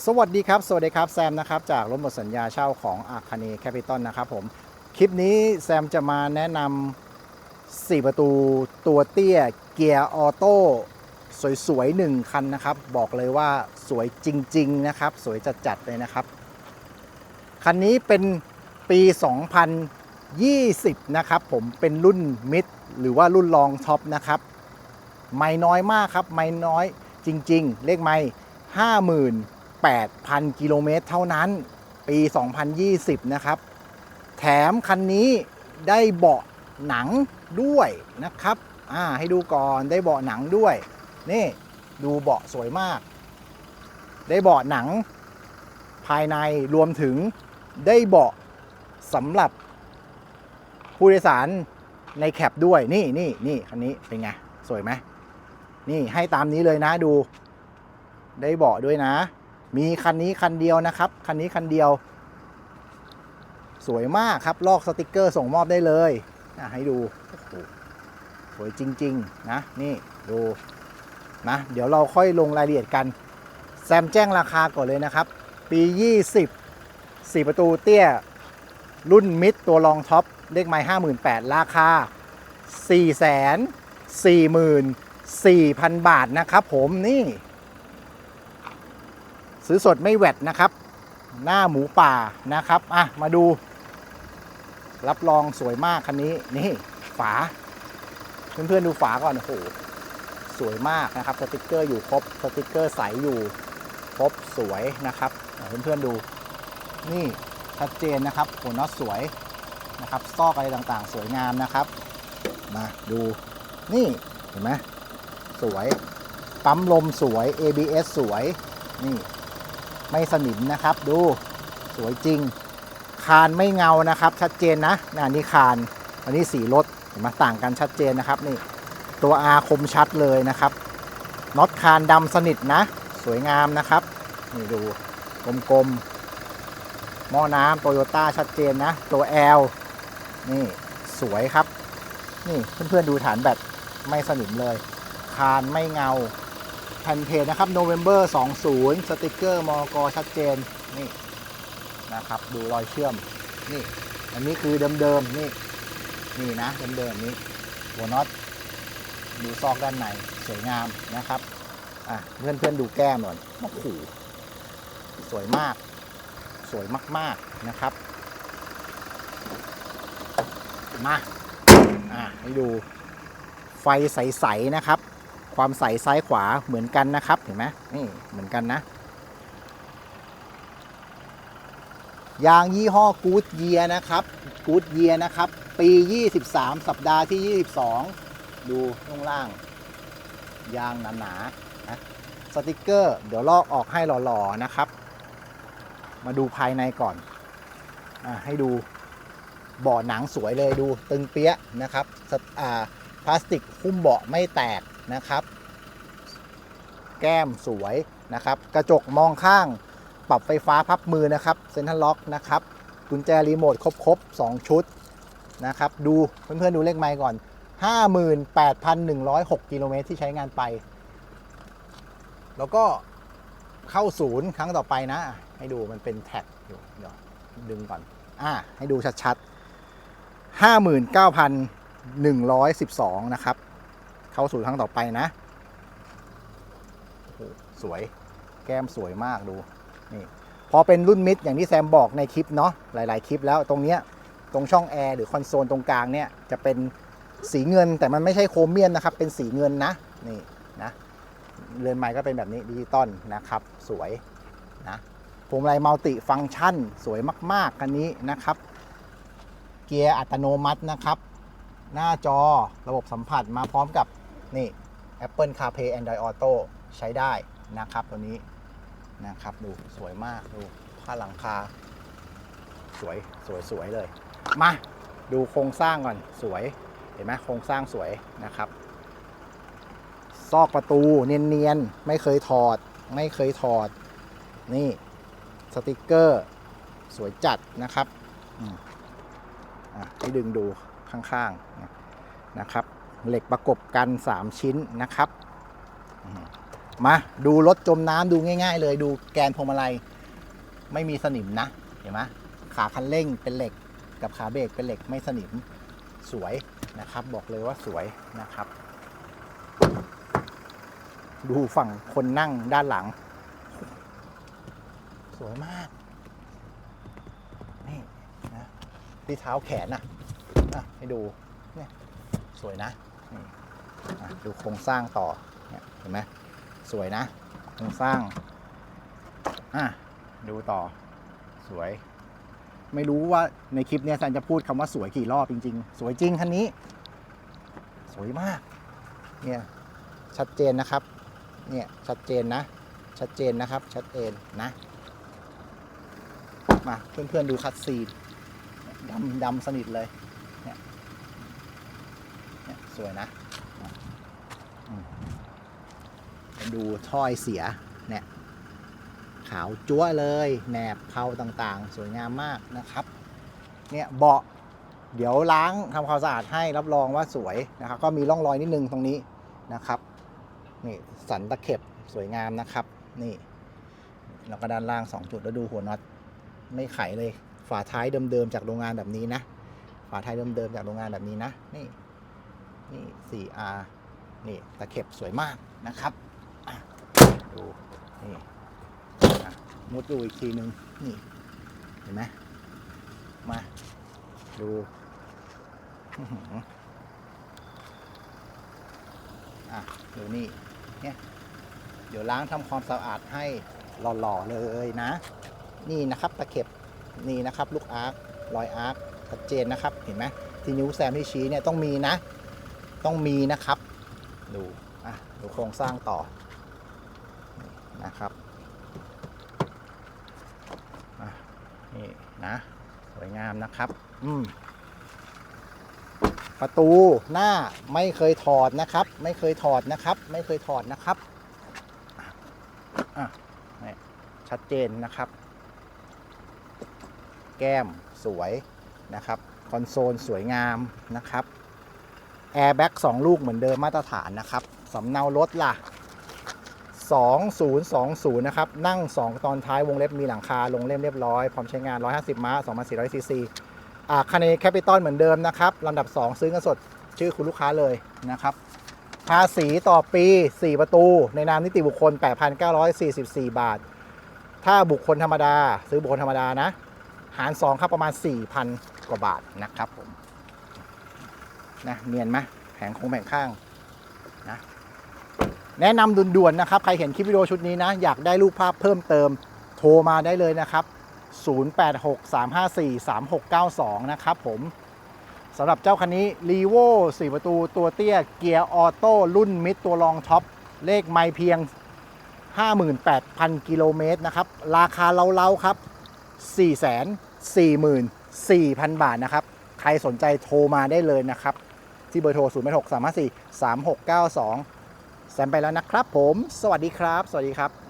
สวัสดีครับ สวัสดีครับแซมนะครับจากรถหมดสัญญาเช่าของอาคาเนแคปิตอลนะครับผม คลิปนี้แซมจะมาแนะนำ4 ประตูตัวเตี้ยเกียร์ออโต้สวยๆหนึ่งคันนะครับ บอกเลยว่าสวยจริง ๆ นะครับ สวยจัดๆเลยนะครับ คันนี้เป็นปี 2020 นะครับผมเป็นรุ่นมิดหรือว่ารุ่นรองท็อปนะครับ ไม่น้อยมากครับ ไม่น้อยจริง ๆ เลขไม่ 8,000 กิโลเมตรเท่านั้น ปี 2020 นะครับ แถมคันนี้ได้เบาะหนังด้วยนะครับ อ่า ให้ดูก่อนได้เบาะหนังด้วย นี่ดูเบาะสวยมาก ได้เบาะหนัง ภายในรวมถึงได้เบาะสำหรับผู้โดยสารในแคปด้วยนี่นี่นี่คันนี้เป็นไง สวยไหมนี่ให้ตามนี้เลยนะดู ได้เบาะด้วยนะ มีคันนี้คันเดียวนะครับ คันนี้คันเดียว สวยมากครับ ลอกสติกเกอร์ส่งมอบได้เลยอะให้ดู สวยจริง ๆ นะ นี่ดูนะ เดี๋ยวเราค่อยลงรายละเอียดกัน แซมแจ้งราคาก่อนเลยนะครับ ปี 20 4 ประตูเตี้ย รุ่นมิดตัวรองท็อป เลขไม้58,000ราคา 444,000 บาทนะครับผมนี่ ซื้อสดไม่แวดนะครับ หน้าหมูป่านะครับอะมาดู รับรองสวยมากคันนี้นี่ฝา เพื่อนๆดูฝาก่อนโอ้โหสวยมากนะครับสติกเกอร์อยู่ครบสติกเกอร์ใสอยู่ครบสวยนะครับเพื่อนๆดูนี่ชัดเจนนะครับหัวน็อตสวยนะครับซอกอะไรต่างๆ สวยงามนะครับ มาดูนี่เห็นไหมสวย ปั๊มลมสวย ABS สวย นี่ ไม่สนิมนะครับ ดูสวยจริง คานไม่เงานะครับ ชัดเจนนะนนี่คานอันนี้สีรถเห็นไหมต่างกันชัดเจนนะครับนี่ตัว R คมชัดเลยนะครับน็อตคานดำสนิทนะ สวยงามนะครับนี่ดูกลมๆหม้อน้ำโตโยต้าชัดเจนนะ ตัว L นี่สวยครับ นี่เพื่อนๆดูฐานแบตไม่สนิมเลย คานไม่เงา แผ่นเพจนะครับ November 20 สติกเกอร์มอกชัดเจนนี่นะครับ ดูรอยเชื่อมนี่อันนี้คือเดิมๆนี่นี่นะเดิมๆนี้หัวน็อตดูซอกด้านในสวยงามนะครับอะเพื่อนๆดูแก้มหน่อยโอ้โหสวยมาก สวยมากๆนะครับ มาอะให้ดูไฟใส ๆ นะครับ ความใสซ้ายขวาเหมือนกันนะครับเห็นไหมนี่เหมือนกันนะ ยางยี่ห้อกูดเยียนะครับกูดเยียนะครับ ปี 23 สัปดาห์ที่ 22 ดูข้างล่าง ยางหนาๆนะสติกเกอร์ เดี๋ยวลอกออกให้หล่อๆนะครับ มาดูภายในก่อนอให้ดูเบาะหนังสวยเลยดูตึงเปี้ยะนะครับสอ่าพลาสติกหุ้มเบาะไม่แตก นะครับ แก้มสวยนะครับ กระจกมองข้าง ปรับไฟฟ้าพับมือนะครับเซ็นทรัลล็อกนะครับ กุญแจรีโมทครบๆ2ชุดนะครับ ดูเพื่อนๆดูเลขไมล์ก่อน 58,106กิโลเมตรที่ใช้งานไป แล้วก็เข้าศูนย์ครั้งต่อไปนะ ให้ดูมันเป็นแท็กอยู่เดี๋ยวดึงก่อน อ่า ให้ดูชัดๆ 59,112 นะครับ เข้าสู่ครั้งต่อไปนะสวยแก้มสวยมากดูนี่พอเป็นรุ่นมิดอย่างที่แซมบอกในคลิปเนาะหลาย ๆ คลิปแล้วตรงเนี้ยตรงช่องแอร์หรือคอนโซลตรงกลางเนี่ยจะเป็นสีเงินแต่มันไม่ใช่โครเมียมนะครับ เป็นสีเงินนะนี่นะเรือนไม้ก็เป็นแบบนี้ดิจิตอลนะครับ สวยนะพวงมาลัยมัลติฟังก์ชัน สวยมาก ๆ คันนี้นะครับ เกียร์อัตโนมัตินะครับ หน้าจอระบบสัมผัสมาพร้อมกับ นี่ Apple CarPlay Android Auto ใช้ได้นะครับตัวนี้นะครับดูสวยมากดูผ้าหลังคา สวยสวยสวยเลย มาดูโครงสร้างก่อนสวยเห็นไหมโครงสร้างสวยนะครับ ซอกประตูเนียนๆ ไม่เคยถอด ไม่เคยถอด นี่สติกเกอร์ สวยจัดนะครับอะให้ดึงดูข้างๆนะครับ เหล็กประกบกัน 3 ชิ้นนะครับ มาดูรถจมน้ำดูง่าย ๆ เลยดูแกนพวงมาลัยไม่มีสนิมนะ เห็นไหมขาคันเร่งเป็นเหล็กกับขาเบรกเป็นเหล็กไม่สนิมสวยนะครับ บอกเลยว่าสวยนะครับ ดูฝั่งคนนั่งด้านหลัง สวยมากนี่นะที่เท้าแขนนะนะให้ดูเนี่ยสวยนะ ดูโครงสร้างต่อเนี่ยเห็นไหมสวยนะโครงสร้างอะดูต่อสวย ไม่รู้ว่าในคลิปเนี้ยซันจะพูดคำว่าสวยกี่รอบจริง ๆ สวยจริงคันนี้ สวยมากเนี่ยชัดเจนนะครับเนี่ยชัดเจนนะ ชัดเจนนะครับ ชัดเจนนะ มาเพื่อนๆดูคัดซีนดำดำสนิทเลยเนี่ยสวยนะ ดูถ้อยเสียเนี่ยขาวจั๊วเลยแหนบเพาต่างๆ สวยงามมากนะครับ เนี่ยเบาะเดี๋ยวล้างทำความสะอาดให้รับรองว่าสวยนะครับ ก็มีร่องรอยนิดนึงตรงนี้นะครับนี่สันตะเข็บสวยงามนะครับ นี่แล้วก็ด้านล่าง 2 จุดแล้วดูหัวน็อตไม่ไขเลย ฝาท้ายเดิมๆจากโรงงานแบบนี้นะ ฝาท้ายเดิมๆจากโรงงานแบบนี้นะ นี่นี่ 4R นี่ตะเข็บสวยมากนะครับดูนี่มุดดูอีกทีนึงนี่เห็นไหมมาดูอะดูนี่เนี่ยเดี๋ยวล้างทำความสะอาดให้หล่อๆเลยนะ นี่นะครับตะเข็บนี่นะครับ ลูกอาร์ครอยอาร์คชัดเจนนะครับเห็นไหมที่นิ้วแซมที่ชี้เนี่ยต้องมีนะ ต้องมีนะครับ ดูอะดูโครงสร้างต่อนะครับนี่นะสวยงามนะครับ อืมประตูหน้าไม่เคยถอดนะครับ ไม่เคยถอดนะครับ ไม่เคยถอดนะครับอะนี่ชัดเจนนะครับ แก้มสวยนะครับ คอนโซลสวยงามนะครับ แอร์แบ็กสองลูกเหมือนเดิมมาตรฐานนะครับสำเนารถล่ะ 2020 นะครับ นั่ง 2 ตอนท้ายวงเล็บมีหลังคาลงเล่มเรียบร้อย พร้อมใช้งาน 150 ม้า 2,400ซีซีอาคันนี้แคปิตอลเหมือนเดิมนะครับลำดับ 2 ซื้อเงินสดชื่อคุณลูกค้าเลยนะครับภาษีต่อปี 4 ประตู ในนามนิติบุคคล 8,944 บาท ถ้าบุคคลธรรมดา ซื้อบุคคลธรรมดานะ หาร 2 ครับประมาณ 4,000 กว่าบาทนะครับผม นะเนียนไหมแผงคงแผงข้างนะแนะนำด่วนๆนะครับ ใครเห็นคลิปวิดีโอชุดนี้นะ อยากได้รูปภาพเพิ่มเติมโทรมาได้เลยนะครับ 0863543692 นะครับผมสำหรับเจ้าคันนี้ r ีโว4ประตูตัวเตี้ย เกียร์ออโต้รุ่นมิดตัวรองท็อป เลขไม่เพียง 58,000 กิโลเมตรนะครับ ราคาเล้าๆครับ 444,000บาทนะครับ ใครสนใจโทรมาได้เลยนะครับ ที่เบอร์โทร 0 6 3 5 4 3 6 9 2 แซมไปแล้วนะครับผม สวัสดีครับ สวัสดีครับ